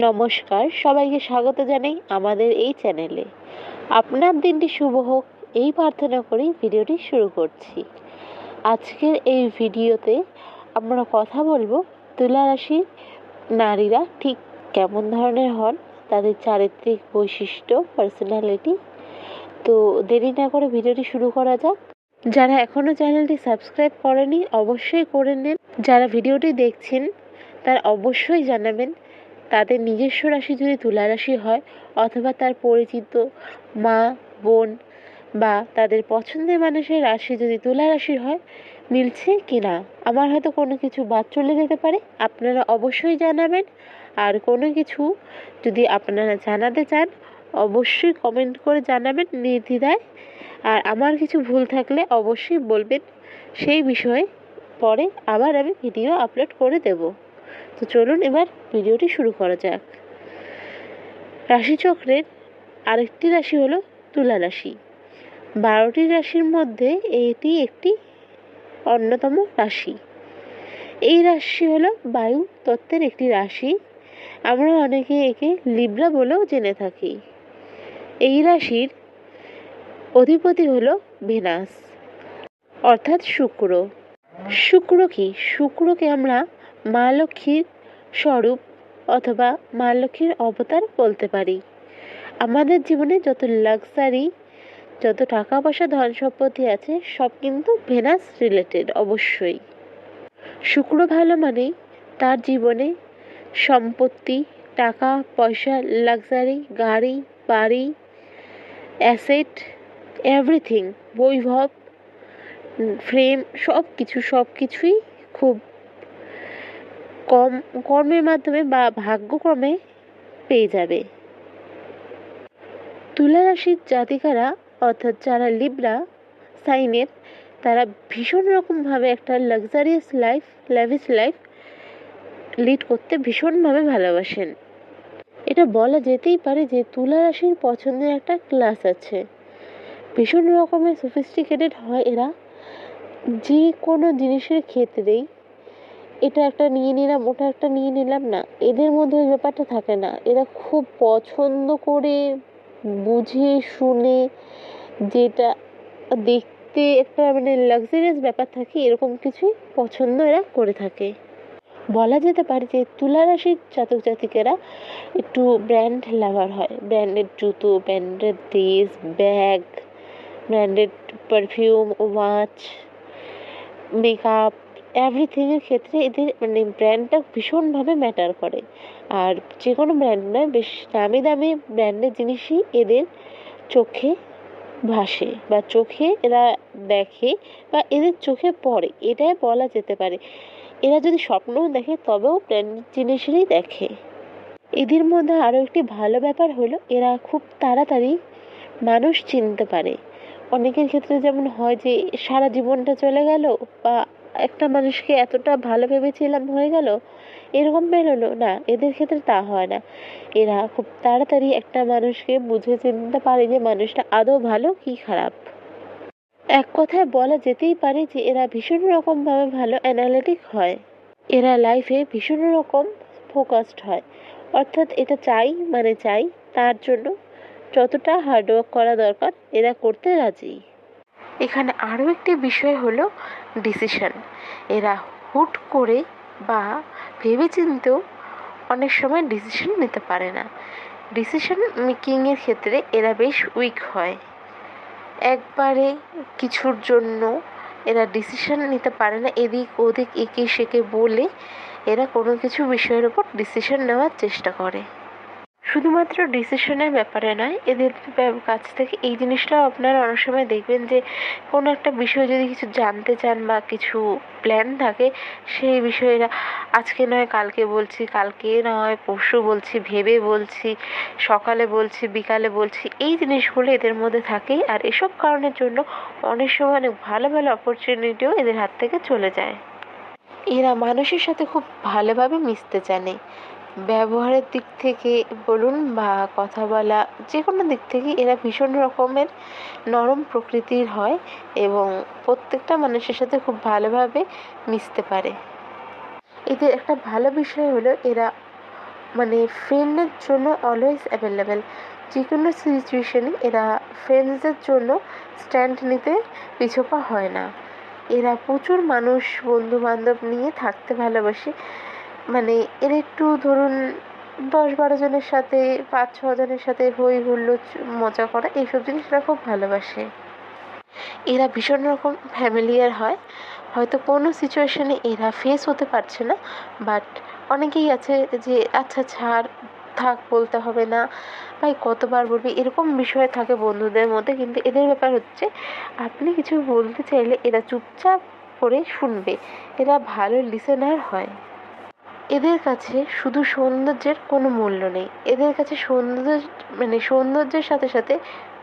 নমস্কার, সবাইকে স্বাগত জানাই আমাদের এই চ্যানেলে। আপনার দিনটি শুভ হোক, এই প্রার্থনা করেই ভিডিওটি শুরু করছি। আজকের এই ভিডিওতে আমরা কথা বলব তুলা রাশির নারীরা ঠিক কেমন ধরনের হন, তাদের চারিত্রিক বৈশিষ্ট্য পার্সোনালিটি তো দেরি না করে ভিডিওটি শুরু করা যাক। যারা এখনও চ্যানেলটি সাবস্ক্রাইব করেনি, অবশ্যই করে নিন। যারা ভিডিওটি দেখছেন, তারা অবশ্যই জানাবেন তাদের নিজস্ব রাশি যদি তুলা রাশি হয় অথবা তার পরিচিত মা, বোন বা তাদের পছন্দের মানুষের রাশি যদি তুলা রাশি হয়, মিলছে কি না? আমার হয়তো কোনো কিছু বাদ চলে যেতে পারে। আপনারা অবশ্যই জানাবেন। আর কোনো কিছু যদি আপনারা জানাতে চান, অবশ্যই কমেন্ট করে জানাবেন নির্দ্বিধায়। আর আমার কিছু ভুল থাকলে অবশ্যই বলবেন। সেই বিষয়ে পরে আবার আমি ভিডিও আপলোড করে দেব। তো চলুন এবার ভিডিওটি শুরু করা যাক। রাশিচক্রের আরেকটি রাশি হলো তুলা রাশি। বারোটি রাশির মধ্যে এটি একটি অন্যতম রাশি। এই রাশি হলো বায়ু তত্ত্বের একটি রাশি। আমরা অনেকে একে লিব্রা বলেও জেনে থাকি। এই রাশির অধিপতি হলো ভেনাস, অর্থাৎ শুক্র। শুক্র কি? শুক্রকে আমরা মা লক্ষ্মীর স্বরূপ অথবা মা লক্ষ্মীর অবতার বলতে পারি। আমাদের জীবনে যত লাক্সারি যত টাকা পয়সা ধন সম্পত্তি আছে, সব কিন্তু ভেনাস রিলেটেড অবশ্যই। শুক্র ভালো মানেই তার জীবনে সম্পত্তি, টাকা, পয়সা লাক্সারি গাড়ি, বাড়ি অ্যাসেট এভরিথিং বৈভব ফ্রেম সব কিছু সব কিছুই খুব কম, কর্মের মাধ্যমে বা ভাগ্যক্রমে পেয়ে যাবে। তুলা রাশির জাতিকারা, অর্থাৎ যারা লিব্রা সাইনের তারা ভীষণ রকমভাবে একটা luxurious life lavish life lead করতে ভীষণভাবে ভালোবাসেন। এটা বলা যেতেই পারে যে তুলা রাশির পছন্দের একটা ক্লাস আছে। ভীষণ রকমের সফিস্টিকেটেড হয় এরা। যে কোনো জিনিসের ক্ষেত্রেই এটা একটা নিয়ে নিলাম, ওটা একটা নিয়ে নিলাম না। এদের মধ্যে ওই ব্যাপারটা থাকে না। এরা খুব পছন্দ করে বুঝে, শুনে যেটা দেখতে একটা মানে লাক্সারিয়াস ব্যাপার থাকে, এরকম কিছুই পছন্দ এরা করে থাকে। বলা যেতে পারে যে তুলা রাশির জাতক জাতিকেরা একটু ব্র্যান্ড লাভার হয়। ব্র্যান্ডেড জুতো branded dress bag branded perfume watch makeup এভরিথিংয়ের ক্ষেত্রে এদের মানে ব্র্যান্ডটা ভীষণভাবে ম্যাটার করে। আর যে কোনো ব্র্যান্ড নয়, বেশ দামি দামি ব্র্যান্ডের জিনিসই এদের চোখে ভাসে বা চোখে এরা দেখে বা এদের চোখে পড়ে, এটাই বলা যেতে পারে। এরা যদি স্বপ্নও দেখে, তবেও ব্র্যান্ডেড জিনিসেরই দেখে। এদের মধ্যে আরও একটি ভালো ব্যাপার হলো, এরা খুব তাড়াতাড়ি মানুষ চিনতে পারে। অনেকের ক্ষেত্রে যেমন হয় যে সারা জীবনটা চলে গেল বা একটা মানুষকে এতটা ভালো ভেবেছিলাম হয়ে গেল, এরকম বেরোলো না। এদের ক্ষেত্রে তা হয় না। এরা খুব তাড়াতাড়ি একটা মানুষকে বুঝে চিনতে পারে যে মানুষটা আদৌ ভালো কি খারাপ। এক কথায় বলা যেতেই পারে যে এরা ভীষণ রকমভাবে ভালো অ্যানালিটিক হয়। এরা লাইফে ভীষণ রকম ফোকাসড হয়। অর্থাৎ এটা চাই মানে চাই, তার জন্য যতটা হার্ডওয়ার্ক করা দরকার, এরা করতে রাজি। এখানে আরও একটি বিষয় হলো ডিসিশন এরা হুট করে বা ভেবেচিন্তেও অনেক সময় ডিসিশন নিতে পারে না। ডিসিশন মেকিংয়ের ক্ষেত্রে এরা বেশ উইক হয়। একবারে কিছুর জন্য এরা ডিসিশন নিতে পারে না, এদিক ওদিক, একে সেকে বলে এরা কোনো কিছু বিষয়ের ওপর ডিসিশন নেওয়ার চেষ্টা করে। শুধুমাত্র ডিসিশনের ব্যাপারে নয়, এদের কাছ থেকে এই জিনিসটাও আপনারা অনেক সময় দেখবেন যে, কোনো একটা বিষয় যদি কিছু জানতে চান বা কিছু প্ল্যান থাকে, সেই বিষয়েরা আজকে নয়, কালকে বলছি, কালকে নয়, পরশু বলছি, ভেবে বলছি, সকালে বলছি, বিকালে বলছি, এই জিনিসগুলো এদের মধ্যে থাকেই আর এসব কারণের জন্য অনেক সময় অনেক ভালো ভালো অপরচুনিটিও এদের হাত থেকে চলে যায়। এরা মানুষের সাথে খুব ভালোভাবে মিশতে জানে। ব্যবহারের দিক থেকে বলুন বা কথা বলা যে কোনো দিক থেকে এরা ভীষণ রকমের নরম প্রকৃতির হয় এবং প্রত্যেকটা মানুষের সাথে খুব ভালোভাবে মিশতে পারে। এদের একটা ভালো বিষয় হলো এরা মানে ফ্রেন্ডের জন্য অলওয়েজ অ্যাভেলেবেল যে কোনো সিচুয়েশনে এরা ফ্রেন্ডসদের জন্য স্ট্যান্ড নিতে পিছপা হয় না। এরা প্রচুর মানুষ বন্ধু বান্ধব নিয়ে থাকতে ভালোবাসে। মানে এর একটু ধরুন দশ বারো জনের সাথে, পাঁচ ছ জনের সাথে হই হুল্লোড় মজা করা, এইসব জিনিস এরা খুব ভালোবাসে। এরা ভীষণ রকম ফ্যামিলিয়ার হয়। হয়তো কোনো সিচুয়েশনে এরা ফেস হতে পারছে না বাট অনেকেই আছে যে আচ্ছা ছাড়, থাক, বলতে হবে না। ভাই, কতবার বলবি? এরকম বিষয় থাকে বন্ধুদের মধ্যে, কিন্তু এদের ব্যাপার হচ্ছে, আপনি কিছু বলতে চাইলে এরা চুপচাপ করে শুনবে। এরা ভালো লিসেনার হয়। এদের কাছে শুধু সৌন্দর্যের কোনো মূল্য নেই। এদের কাছে সৌন্দর্য মানে সৌন্দর্যের সাথে সাথে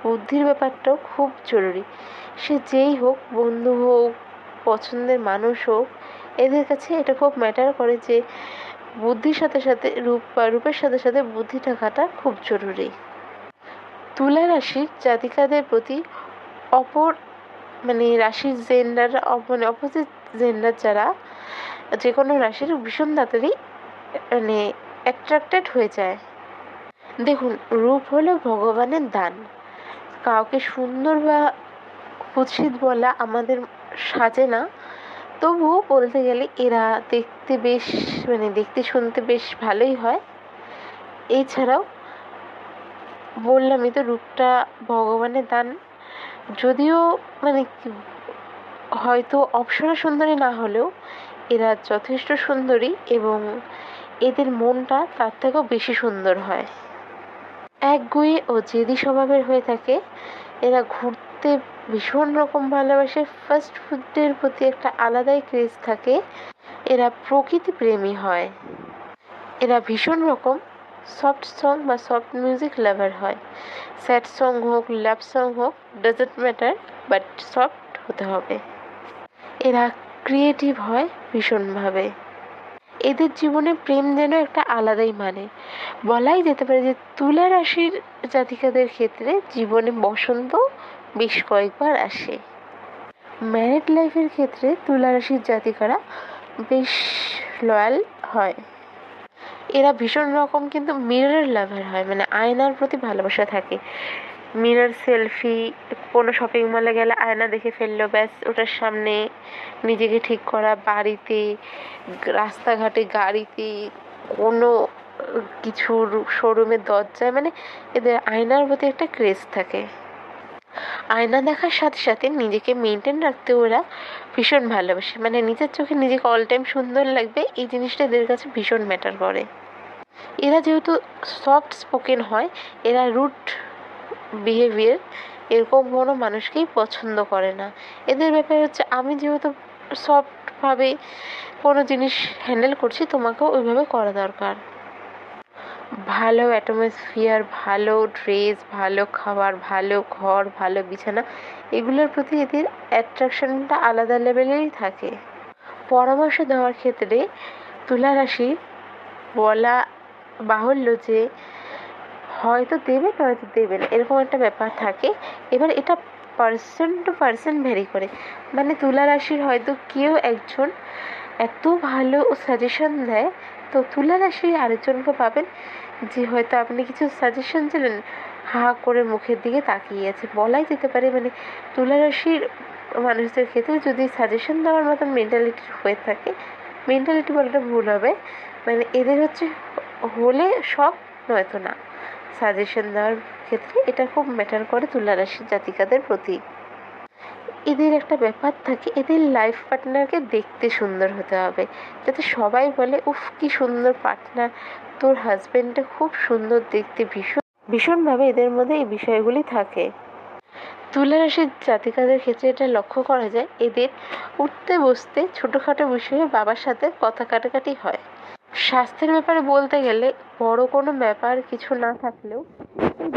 বুদ্ধির ব্যাপারটাও খুব জরুরি। সে যেই হোক, বন্ধু হোক, পছন্দের মানুষ হোক, এদের কাছে এটা খুব ম্যাটার করে যে বুদ্ধির সাথে সাথে রূপ বা রূপের সাথে সাথে বুদ্ধি থাকাটা খুব জরুরি। তুলা রাশির জাতিকাদের প্রতি অপর মানে রাশির জেন্ডার মানে অপোজিট জেন্ডার যারা যে কোনো রাশির ভীষণ তাড়াতাড়ি মানে অ্যাট্রাক্টেড হয়ে যায়। দেখুন, রূপ হলো ভগবানের দান। কাউকে সুন্দর বা কুৎসিত বলা আমাদের সাজে না। তবুও বলতে গেলে এরা দেখতে বেশ মানে দেখতে শুনতে বেশ ভালোই হয়। এছাড়াও বললামই তো, রূপটা ভগবানের দান। যদিও মানে হয়তো অপ্সরা সুন্দরী না হলেও এরা যথেষ্ট সুন্দরী এবং এদের মনটা তার থেকেও বেশি সুন্দর হয়। একগুঁয়ে ও জেদি স্বভাবের হয়ে থাকে। এরা ঘুরতে ভীষণ রকম ভালোবাসে। ফাস্ট ফুডের প্রতি একটা আলাদাই ক্রেজ থাকে। এরা প্রকৃতি প্রেমী হয়। এরা ভীষণ রকম সফট সং বা সফট মিউজিক লাভার হয়। স্যাড সং হোক লাভ সং হোক ডাজেন্ট ম্যাটার বাট সফট হতে হবে। এরা ক্রিয়েটিভ হয় ভীষণভাবে। এদের জীবনে প্রেম যেন একটা আলাদাই মানে। বলাই যেতে পারে যে তুলা রাশির জাতিকাদের ক্ষেত্রে জীবনে বসন্ত বেশ কয়েকবার আসে। ম্যারিড লাইফের ক্ষেত্রে তুলা রাশির জাতিকারা বেশ লয়াল হয়। এরা ভীষণ রকম কিন্তু মিরর লাভার হয় মানে আয়নার প্রতি ভালোবাসা থাকে। মিরর সেলফি, কোনো শপিং মলে গেলে আয়না দেখে ফেলল, ব্যাস, ওটার সামনে নিজেকে ঠিক করা, বাড়িতে, রাস্তাঘাটে, গাড়িতে, কোনো কিছুর শোরুমের দরজায় মানে এদের আয়নার প্রতি একটা ক্রেজ থাকে। আয়না দেখার সাথে সাথে নিজেকে মেনটেন রাখতে ওরা ভীষণ ভালোবাসে। মানে নিজের চোখে নিজেকে অল টাইম সুন্দর লাগবে, এই জিনিসটা এদের কাছে ভীষণ ম্যাটার করে। এরা যেহেতু সফট স্পোকেন হয়, এরা রুট বিহেভিয়ার এরকম কোনো মানুষকেই পছন্দ করে না। এদের ব্যাপারে হচ্ছে আমি যেহেতু সফটভাবে কোনো জিনিস হ্যান্ডেল করছি, তোমাকেও ওইভাবে করা দরকার। ভালো অ্যাটমসফিয়ার ভালো ড্রেস ভালো খাবার, ভালো ঘর, ভালো বিছানা, এগুলোর প্রতি এদের অ্যাট্রাকশনটা আলাদা লেভেলেরই থাকে। পরামর্শ দেওয়ার ক্ষেত্রে তুলা রাশি বলা বাহুল্য যে হয়তো দেবে নয়তো দেবে না। এরকম একটা ব্যাপার থাকে। এবার এটা পার্সন টু পার্সন ভ্যারি করে। মানে তুলা রাশির হয়তো কেউ একজন এত ভালো সাজেশন দেয়, তো তুলা রাশির আরেকজনকে পাবেন যে হয়তো আপনি কিছু সাজেশন দিলেন, হা করে মুখের দিকে তাকিয়ে আছে। বলাই যেতে পারে মানে তুলা রাশির মানুষদের ক্ষেত্রে যদি সাজেশন দেওয়ার মতো মেন্টালিটি হয়ে থাকে মেন্টালিটি বলাটা ভুল হবে। মানে এদের হচ্ছে হলে সব নয়তো না। সাজেশন দেওয়ার ক্ষেত্রে এটা খুব ম্যাটার করে তুলা রাশির জাতিকাদের প্রতি। এদের একটা ব্যাপার থাকে, এদের লাইফ পার্টনারকে দেখতে সুন্দর হতে হবে। যাতে সবাই বলে, উফ, কি সুন্দর পার্টনার তোর হাজব্যান্ডটা খুব সুন্দর দেখতে ভীষণ ভীষণভাবে এদের মধ্যে এই বিষয়গুলি থাকে। তুলা রাশির জাতিকাদের ক্ষেত্রে এটা লক্ষ্য করা যায়, এদের উঠতে বসতে ছোটোখাটো বিষয়ে বাবার সাথে কথা কাটাকাটি হয়। স্বাস্থ্যের ব্যাপারে বলতে গেলে বড় কোনো ব্যাপার কিছু না থাকলেও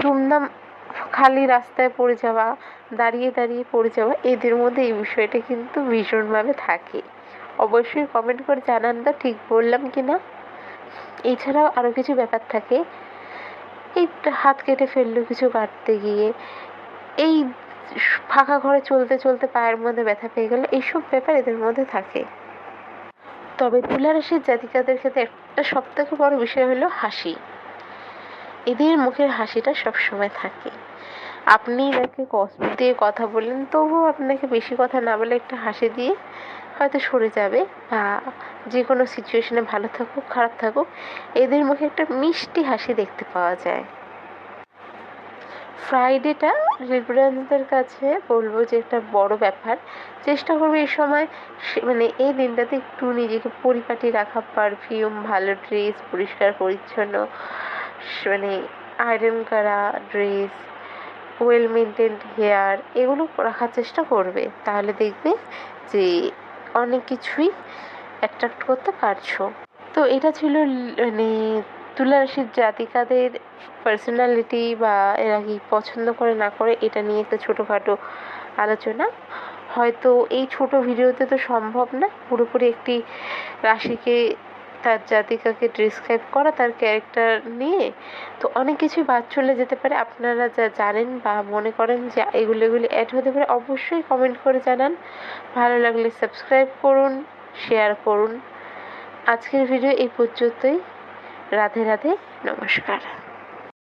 দুমদাম খালি রাস্তায় পড়ে যাওয়া, দাঁড়িয়ে দাঁড়িয়ে পড়ে যাওয়া, এদের মধ্যে এই বিষয়টা কিন্তু ভীষণভাবে থাকে। অবশ্যই কমেন্ট করে জানান তো ঠিক বললাম কি না এছাড়াও আরও কিছু ব্যাপার থাকে। এই হাত কেটে ফেলল কিছু কাটতে গিয়ে। এই ফাঁকা ঘরে চলতে চলতে পায়ের মধ্যে ব্যথা পেয়ে গেলো। এইসব ব্যাপার এদের মধ্যে থাকে। তবে তুলা রাশির জাতিকাদের ক্ষেত্রে সব থেকে বড় বিষয় হলো হাসি। এদের মুখের হাসিটা সবসময় থাকে। আপনি যাকে কষ্ট দিয়ে কথা বললেন তবুও আপনাকে বেশি কথা না বলে একটা হাসি দিয়ে হয়তো সরে যাবে বা যে কোনো সিচুয়েশনে ভালো থাকুক, খারাপ থাকুক, এদের মুখে একটা মিষ্টি হাসি দেখতে পাওয়া যায়। ফ্রাইডেটা লিব্রানদের কাছে বলব যে একটা বড় ব্যাপার। চেষ্টা করবে এই সময় মানে এই দিনটাতে একটু নিজেকে পরিপাটি রাখা পারফিউম ভালো ড্রেস পরিষ্কার, পরিচ্ছন্ন মানে আয়রন করা ড্রেস ওয়েল মেনটেন্ড হেয়ার এগুলো রাখার চেষ্টা করবে। তাহলে দেখবে যে অনেক কিছুই অ্যাট্রাক্ট করতে পারছ। তো এটা ছিল মানে তুলা রাশির জাতিকাদের পার্সোনালিটি বা এরা কি পছন্দ করে না করে, এটা নিয়ে একটা ছোটোখাটো আলোচনা। হয়তো এই ছোট ভিডিওতে তো সম্ভব না। পুরোপুরি একটি রাশিকে, তার জাতিকাকে ডিসক্রাইব করা, তার ক্যারেক্টার নিয়ে। তো অনেক কিছুই বাদ চলে যেতে পারে। আপনারা যা জানেন বা মনে করেন যে এগুলো, এগুলি অ্যাড হতে পারে, অবশ্যই কমেন্ট করে জানান। ভালো লাগলে সাবস্ক্রাইব করুন শেয়ার করুন। আজকের ভিডিও এই পর্যন্তই। রাধে রাধে নমস্কার।